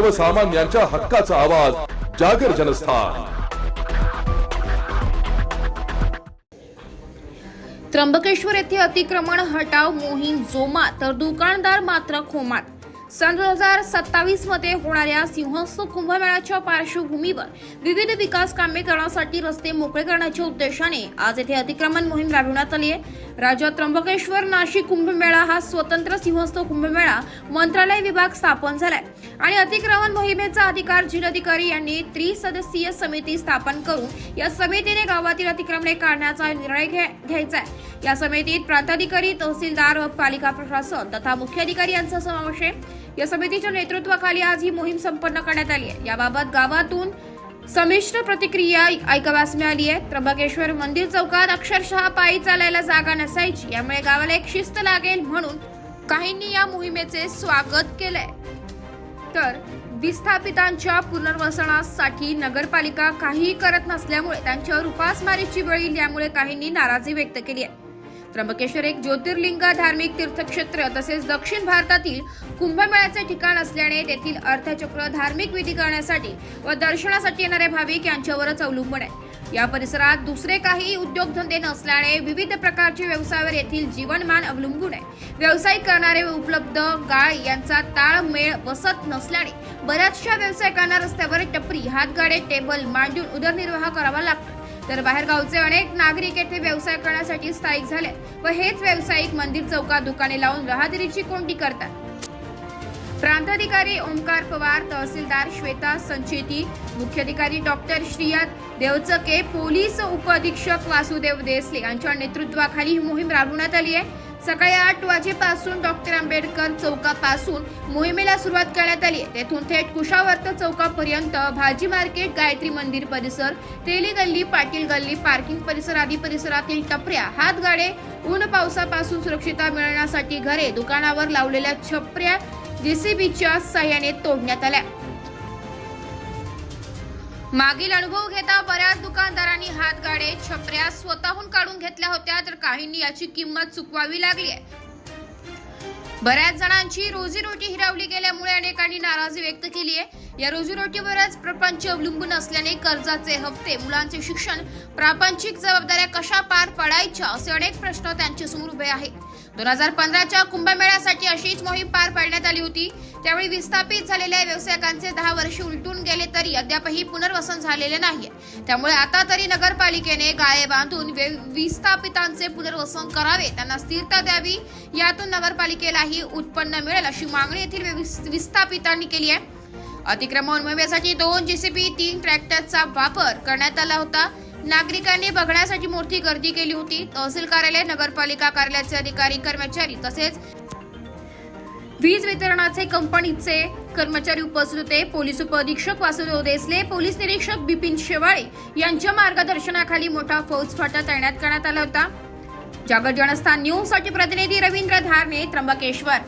सर्वसामान्यांच्या हक्काचा आवाज जागर जनस्थान. त्र्यंबकेश्वर येथे अतिक्रमण हटाव मोहीम जोमात तर दुकानदार मात्र खोमात. सन दोन हजार सत्तावीसमध्ये होणाऱ्या सिंहस्थ कुंभमेळ्याच्या पार्श्वभूमीवर विविध विकास कामे करण्यासाठी रस्ते मोकळे करण्याच्या उद्देशाने आज येथे अतिक्रमण मोहीम राबविण्यात आली आहे. राज्यात त्र्यंबकेश्वर नाशिक कुंभमेळा हा स्वतंत्र सिंहस्थ कुंभमेळा मंत्रालय विभाग स्थापन झालाय. आणि अतिक्रमण मोहिमेचा अधिकार जिल्हाधिकारी यांनी त्रिसदस्यीय समिती स्थापन करून या समितीने गावातील अतिक्रमणे काढण्याचा निर्णय घ्यायचा आहे. या समितीत प्रांताधिकारी तहसीलदार व पालिका प्रशासन तथा मुख्याधिकारी यांचा समावेश आहे. या समितीच्या नेतृत्वाखाली आज ही मोहीम संपन्न करण्यात आली आहे. याबाबत गावातून संमिश्र प्रतिक्रिया ऐकाव्यास मिळाली आहे. त्र्यंबकेश्वर मंदिर चौकात अक्षरशः पायी चालायला जागा नसायची. यामुळे गावाला एक शिस्त लागेल म्हणून काहींनी या मोहिमेचे स्वागत केलंय. तर विस्थापितांच्या पुनर्वसनासाठी नगरपालिका काहीही करत नसल्यामुळे त्यांच्यावर उपासमारीची वेळ येईल यामुळे काहींनी नाराजी व्यक्त केली आहे. त्र्यंबकेश्वर एक ज्योतिर्लिंग धार्मिक तीर्थक्षेत्र तसेच दक्षिण भारतातील कुंभमेळ्याचे ठिकाण असल्याने तेथील अर्थचक्र धार्मिक विधी करण्यासाठी व दर्शनासाठी येणारे भाविक यांच्यावरच अवलंबून आहे या परिसरात दुसरे काही उद्योगधंदे नसल्याने विविध प्रकारचे व्यवसायावर येथील जीवनमान अवलंबून आहे. व्यावसायिक करणारे व उपलब्ध गाळ यांचा ताळमेळ बसत नसल्याने बऱ्याचशा व्यावसायिकांना रस्त्यावर टपरी हातगाडे टेबल मांडून उदरनिर्वाह करावा लागतो. तर बाहेरगावचे अनेक नागरिक येथे व्यवसाय करण्यासाठी स्थायिक झाले. व हेच व्यावसायिक मंदिर चौकात दुकाने लावून राहदिरीची कोंडी करतात. प्रांताधिकारी ओंकार पवार तहसीलदार श्वेता संचेती मुख्याधिकारी डॉक्टर श्रिया देवचके पोलीस उपअधीक्षक वासुदेव देसले यांच्या नेतृत्वाखाली ही मोहीम राबवण्यात आली आहे. सकाळी आठ वाजेपासून डॉक्टर आंबेडकर चौकापासून मोहिमेला सुरुवात करण्यात आली. तेथून थेट कुशावर्त चौकापर्यंत भाजी मार्केट गायत्री मंदिर परिसर तेली गल्ली पाटील गल्ली पार्किंग परिसर आदी परिसरातील टपऱ्या हातगाडे ऊन पावसापासून सुरक्षितता मिळवण्यासाठी घरे दुकानावर लावलेल्या छपऱ्या जेसीबीच्या साह्याने तोडण्यात आल्या. मागील अनुभव घेता बऱ्याच दुकानदारांनी हातगाडे छपऱ्या स्वतःहून काढून घेतल्या होत्या तर काहींनी याची किंमत चुकवावी लागली आहे. बऱ्याच जणांची रोजीरोटी हिरावली गेल्यामुळे अनेकांनी नाराजी व्यक्त केली आहे. या रोजीरोटीवरच प्रपंच अवलंबून असल्याने कर्जाचे हप्ते मुलांचे शिक्षण प्रापंचिक जबाबदाऱ्या कशा पार पडायच्या असे अनेक प्रश्न त्यांच्यासमोर उभे आहेत. दोन हजार पंधराच्या कुंभमेळ्यासाठी अशीच मोहीम पार पाडण्यात आली होती. त्यावेळी विस्थापित झालेल्या व्यावसायिकांचे दहा वर्षे उलटून गेले तरी अद्यापही पुनर्वसन झालेले नाहीये. त्यामुळे आता तरी नगरपालिकेने गाळे बांधून वे- विस्थापितांचे पुनर्वसन करावे त्यांना स्थिरता द्यावी यातून नगरपालिकेलाही उत्पन्न मिळेल अशी मागणी येथील विस्थापितांनी केली आहे. अतिक्रमण मोहिमेसाठी दोन जेसीबी तीन ट्रॅक्टरचा वापर करण्यात आला होता. नागरिकांनी बघण्यासाठी मोठी गर्दी केली होती. तहसील कार्यालय नगरपालिका कार्यालयाचे अधिकारी कर्मचारी तसेच वीज वितरणाचे कंपनीचे कर्मचारी उपस्थित होते. पोलीस उपअधीक्षक वासुदेव देसले पोलीस निरीक्षक बिपिन शेवाळे यांच्या मार्गदर्शनाखाली मोठा फौज फाटा तैनात करण्यात आला होता. जागर जनस्थान न्यूजसाठी प्रतिनिधी रवींद्र धारणे त्र्यंबकेश्वर.